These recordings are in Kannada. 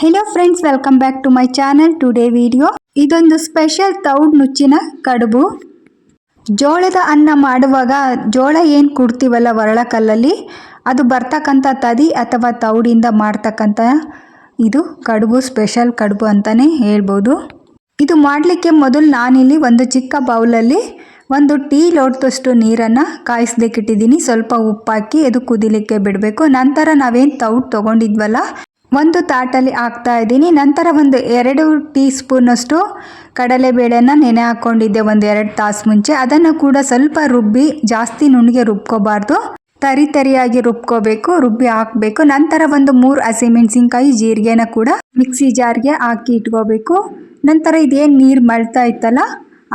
Hello friends welcome back to my channel today video ಇದೊಂದು ಸ್ಪೆಷಲ್ ತೌಡ್ ನುಚ್ಚಿನ ಕಡುಬು. ಜೋಳದ ಅನ್ನ ಮಾಡುವಾಗ ಜೋಳ ಏನು ಕುಡ್ತೀವಲ್ಲ ಒರಳಕಲ್ಲಲ್ಲಿ, ಅದು ಬರ್ತಕ್ಕಂಥ ತದಿ ಅಥವಾ ತೌಡಿಂದ ಮಾಡ್ತಕ್ಕಂಥ ಇದು ಕಡುಬು ಸ್ಪೆಷಲ್ ಕಡುಬು ಅಂತಲೇ ಹೇಳ್ಬೋದು. ಇದು ಮಾಡಲಿಕ್ಕೆ ಮೊದಲು ನಾನಿಲ್ಲಿ ಒಂದು ಚಿಕ್ಕ ಬೌಲಲ್ಲಿ ಒಂದು ಟೀ ಲೋಟದಷ್ಟು ನೀರನ್ನು ಕಾಯಿಸ್ಲಿಕ್ಕಿಟ್ಟಿದ್ದೀನಿ. ಸ್ವಲ್ಪ ಉಪ್ಪಾಕಿ ಅದು ಕುದಿಲಿಕ್ಕೆ ಬಿಡಬೇಕು. ನಂತರ ನಾವೇನು ತೌಡ್ ತೊಗೊಂಡಿದ್ವಲ್ಲ ಒಂದು ತಾಟಲ್ಲಿ ಹಾಕ್ತಾ ಇದ್ದೀನಿ. ನಂತರ ಒಂದು ಎರಡು ಟೀ ಸ್ಪೂನಷ್ಟು ಕಡಲೆಬೇಳೆನ ನೆನೆ ಹಾಕ್ಕೊಂಡಿದ್ದೆ ಒಂದು ಎರಡು ತಾಸು ಮುಂಚೆ. ಅದನ್ನು ಕೂಡ ಸ್ವಲ್ಪ ರುಬ್ಬಿ ಜಾಸ್ತಿ ನುಣ್ಣಗೆ ರುಬ್ಕೋಬಾರ್ದು. ತರಿ ತರಿಯಾಗಿ ರುಬ್ಕೋಬೇಕು, ರುಬ್ಬಿ ಹಾಕಬೇಕು. ನಂತರ ಒಂದು ಮೂರು ಹಸಿಮೆಣಸಿನ್ಕಾಯಿ ಜೀರಿಗೆನ ಕೂಡ ಮಿಕ್ಸಿ ಜಾರ್ಗೆ ಹಾಕಿ ಇಟ್ಕೋಬೇಕು. ನಂತರ ಇದೇನು ನೀರು ಮಳ್ತಾ ಇತ್ತಲ್ಲ,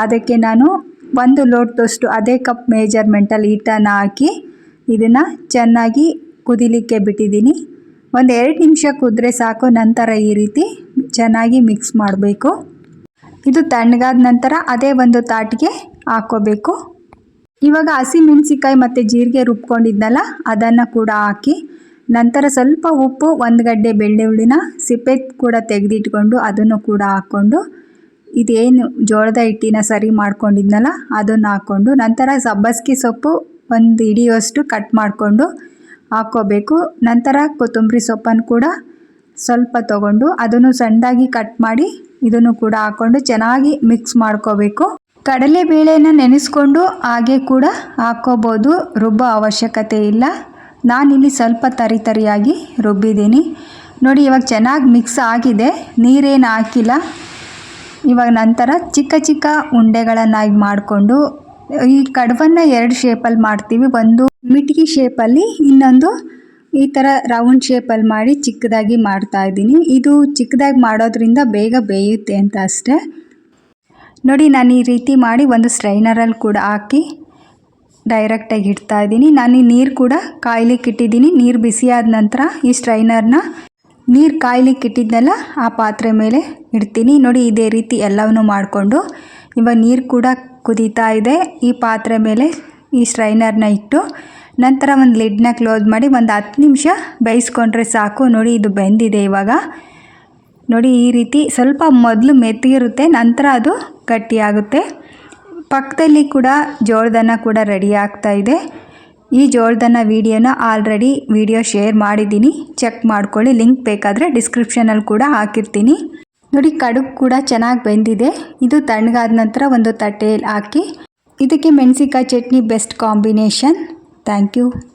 ಅದಕ್ಕೆ ನಾನು ಒಂದು ಲೋಟದಷ್ಟು ಅದೇ ಕಪ್ ಮೇಜರ್ಮೆಂಟಲ್ಲಿ ಹಿಟ್ಟನ್ನು ಹಾಕಿ ಇದನ್ನು ಚೆನ್ನಾಗಿ ಕುದಿಲಿಕ್ಕೆ ಬಿಟ್ಟಿದ್ದೀನಿ. ಒಂದು ಎರಡು ನಿಮಿಷ ಕುದ್ರೆ ಸಾಕು, ನಂತರ ಈ ರೀತಿ ಚೆನ್ನಾಗಿ ಮಿಕ್ಸ್ ಮಾಡಬೇಕು. ಇದು ತಣ್ಣಗಾದ ನಂತರ ಅದೇ ಒಂದು ತಾಟಿಗೆ ಹಾಕ್ಕೋಬೇಕು. ಇವಾಗ ಹಸಿ ಮೆಣಸಿಕಾಯಿ ಮತ್ತು ಜೀರಿಗೆ ರುಬ್ಕೊಂಡಿದ್ನಲ್ಲ, ಅದನ್ನು ಕೂಡ ಹಾಕಿ, ನಂತರ ಸ್ವಲ್ಪ ಉಪ್ಪು, ಒಂದು ಗಡ್ಡೆ ಬೆಳ್ಳುಳ್ಳಿನ ಸಿಪ್ಪೆ ಕೂಡ ತೆಗೆದಿಟ್ಕೊಂಡು ಅದನ್ನು ಕೂಡ ಹಾಕ್ಕೊಂಡು, ಇದೇನು ಜೋಳದ ಹಿಟ್ಟಿನ ಸರಿ ಮಾಡ್ಕೊಂಡಿದ್ನಲ್ಲ, ಅದನ್ನು ಹಾಕ್ಕೊಂಡು, ನಂತರ ಸಬ್ಬಸ್ಗೆ ಸೊಪ್ಪು ಒಂದು ಹಿಡಿಯುವಷ್ಟು ಕಟ್ ಮಾಡಿಕೊಂಡು ಹಾಕ್ಕೋಬೇಕು ನಂತರ ಕೊತ್ತಂಬರಿ ಸೊಪ್ಪನ್ನು ಕೂಡ ಸ್ವಲ್ಪ ತಗೊಂಡು ಅದನ್ನು ಸಣ್ಣದಾಗಿ ಕಟ್ ಮಾಡಿ ಇದನ್ನು ಕೂಡ ಹಾಕ್ಕೊಂಡು ಚೆನ್ನಾಗಿ ಮಿಕ್ಸ್ ಮಾಡ್ಕೋಬೇಕು. ಕಡಲೆಬೇಳೆನ ನೆನೆಸ್ಕೊಂಡು ಹಾಗೆ ಕೂಡ ಹಾಕ್ಕೋಬೋದು ರುಬ್ಬೋ ಅವಶ್ಯಕತೆ ಇಲ್ಲ. ನಾನಿಲ್ಲಿ ಸ್ವಲ್ಪ ತರಿ ತರಿಯಾಗಿ ರುಬ್ಬಿದ್ದೀನಿ. ನೋಡಿ, ಇವಾಗ ಚೆನ್ನಾಗಿ ಮಿಕ್ಸ್ ಆಗಿದೆ. ನೀರೇನು ಹಾಕಿಲ್ಲ. ಇವಾಗ ನಂತರ ಚಿಕ್ಕ ಚಿಕ್ಕ ಉಂಡೆಗಳನ್ನಾಗಿ ಮಾಡಿಕೊಂಡು ಈ ಕಡುವನ್ನು ಎರಡು ಶೇಪಲ್ಲಿ ಮಾಡ್ತೀವಿ. ಒಂದು ಮಿಟ್ಗಿ ಶೇಪಲ್ಲಿ ಇನ್ನೊಂದು ಈ ಥರ ರೌಂಡ್ ಶೇಪಲ್ಲಿ ಮಾಡಿ ಚಿಕ್ಕದಾಗಿ ಮಾಡ್ತಾ ಇದ್ದೀನಿ. ಇದು ಚಿಕ್ಕದಾಗಿ ಮಾಡೋದ್ರಿಂದ ಬೇಗ ಬೇಯುತ್ತೆ ಅಂತ ಅಷ್ಟೇ. ನೋಡಿ, ನಾನು ಈ ರೀತಿ ಮಾಡಿ ಒಂದು ಸ್ಟ್ರೈನರಲ್ಲಿ ಕೂಡ ಹಾಕಿ ಡೈರೆಕ್ಟಾಗಿ ಇಡ್ತಾ ಇದ್ದೀನಿ. ನಾನು ಈ ನೀರು ಕೂಡ ಕಾಯ್ಲಿಕ್ಕೆ ಇಟ್ಟಿದ್ದೀನಿ. ನೀರು ಬಿಸಿಯಾದ ನಂತರ ಈ ಸ್ಟ್ರೈನರ್ನ ನೀರು ಕಾಯ್ಲಿಕ್ಕೆ ಇಟ್ಟಿದ್ದೆಲ್ಲ ಆ ಪಾತ್ರೆ ಮೇಲೆ ಇಡ್ತೀನಿ. ನೋಡಿ, ಇದೇ ರೀತಿ ಎಲ್ಲವನ್ನೂ ಮಾಡಿಕೊಂಡು ಇವಾಗ ನೀರು ಕೂಡ ಕುದೀತಾ ಇದೆ. ಈ ಪಾತ್ರೆ ಮೇಲೆ ಈ ಸ್ಟ್ರೈನರ್ನ ಇಟ್ಟು ನಂತರ ಒಂದು ಲಿಡ್ನ ಕ್ಲೋಸ್ ಮಾಡಿ ಒಂದು ಹತ್ತು ನಿಮಿಷ ಬೇಯಿಸ್ಕೊಂಡ್ರೆ ಸಾಕು. ನೋಡಿ, ಇದು ಬೆಂದಿದೆ ಇವಾಗ. ನೋಡಿ, ಈ ರೀತಿ ಸ್ವಲ್ಪ ಮೊದಲು ಮೆತ್ತಗಿರುತ್ತೆ, ನಂತರ ಅದು ಗಟ್ಟಿಯಾಗುತ್ತೆ. ಪಕ್ಕದಲ್ಲಿ ಕೂಡ ಜೋಳದನ್ನ ಕೂಡ ರೆಡಿ ಆಗ್ತಾ ಇದೆ. ಈ ಜೋಳದನ್ನ ವಿಡಿಯೋನ ಆಲ್ರೆಡಿ ವಿಡಿಯೋ ಶೇರ್ ಮಾಡಿದ್ದೀನಿ. ಚೆಕ್ ಮಾಡ್ಕೊಳ್ಳಿ ಲಿಂಕ್ ಬೇಕಾದರೆ ಡಿಸ್ಕ್ರಿಪ್ಷನಲ್ಲಿ ಕೂಡ ಹಾಕಿರ್ತೀನಿ. ನೋಡಿ, ಕಡುಬು ಕೂಡ ಚೆನ್ನಾಗಿ ಬೆಂದಿದೆ. ಇದು ತಣ್ಣಗಾದ ನಂತರ ಒಂದು ತಟ್ಟೆಯಲ್ಲಿ ಹಾಕಿ, ಇದಕ್ಕೆ ಮೆಣಸಿಕಾಯಿ chutney best combination thank you